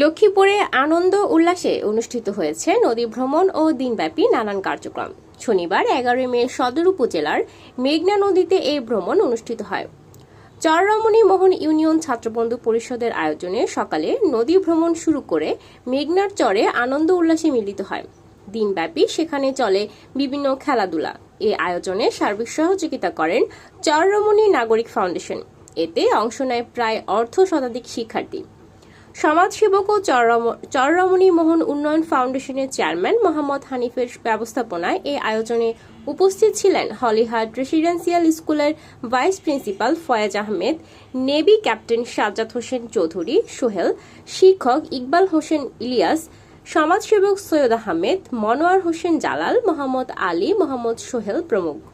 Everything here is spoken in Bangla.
লক্ষ্মীপুরে আনন্দ উল্লাসে অনুষ্ঠিত হয়েছে নদী ভ্রমণ ও দিনব্যাপী নানান কার্যক্রম। শনিবার এগারোই মে সদর উপজেলার মেঘনা নদীতে এই ভ্রমণ অনুষ্ঠিত হয়। চররমণী মোহন ইউনিয়ন ছাত্রবন্ধু পরিষদের আয়োজনে সকালে নদী ভ্রমণ শুরু করে মেঘনার চরে আনন্দ উল্লাসে মিলিত হয়। দিনব্যাপী সেখানে চলে বিভিন্ন খেলাধুলা। এ আয়োজনে সার্বিক সহযোগিতা করেন চররমণী নাগরিক ফাউন্ডেশন। এতে অংশ নেয় প্রায় অর্ধ শতাধিক শিক্ষার্থী। সমাজসেবক ও চররম- চররমণী মোহন উন্নয়ন ফাউন্ডেশনের চেয়ারম্যান মোহাম্মদ হানিফের ব্যবস্থাপনায় এই আয়োজনে উপস্থিত ছিলেন হলিহাট রেসিডেন্সিয়াল স্কুলের vice principal Foyaz Ahmed, navy captain Sajjad Hossain Chowdhury, Sohel, শিক্ষক ইকবাল হোসেন ইলিয়াস, সমাজসেবক সৈয়দ আহমেদ, মনোয়ার হোসেন জালাল, মোহাম্মদ আলী, মোহাম্মদ সোহেল প্রমুখ।